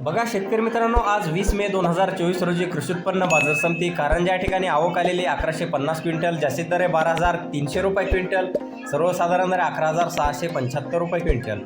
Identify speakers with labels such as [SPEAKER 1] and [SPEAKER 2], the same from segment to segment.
[SPEAKER 1] बघा शेतकरी मित्रांनो आज वीस मे दोन हजार चोवीस रोजी कृषी उत्पन्न बाजार समिती कारंजा या ठिकाणी आवक आलेली अकराशे पन्नास क्विंटल जास्तीत दर आहे बारा हजार तीनशे रुपये क्विंटल सर्वसाधारण दर अकरा हजार सहाशे पंच्याहत्तर रुपये क्विंटल.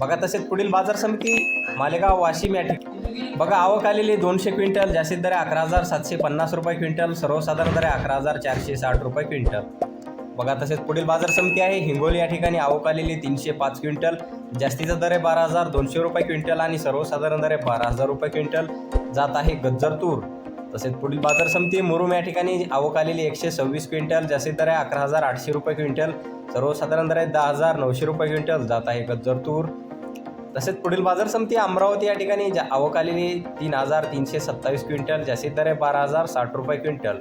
[SPEAKER 1] बघा तसेच पुढील बाजार समिती मालेगाव वाशिम या ठिकाणी. बघा आवक आलेली दोनशे क्विंटल जास्तीत दर आहे अकरा हजार सातशे पन्नास रुपये क्विंटल सर्वसाधारण दर आहे अकरा हजार चारशे साठ रुपये क्विंटल. बघा तसेच पुढील बाजार समिती आहे. हिंगोली या ठिकाणी आवक आलेली तीनशे पाच क्विंटल. जास्तीचा दर आहे बारा हजार दोनशे रुपये क्विंटल आणि सर्वसाधारण दर आहे बारा हजार रुपये क्विंटल. जात आहे गज्जर तूर. तसेच पुढील बाजार समिती मुरुम या ठिकाणी आवक आलेली एकशे सव्वीस क्विंटल. जास्तीत दर आहे अकरा हजार आठशे रुपये क्विंटल. सर्वसाधारण दर आहे दहा हजार नऊशे रुपये क्विंटल. जात आहे गज्जर तूर. तसेच पुढील बाजार समिती अमरावती या ठिकाणी आवक आलेली तीन हजार तीनशे सत्तावीस क्विंटल. जास्तीत दर आहे बारा हजार साठ रुपये क्विंटल.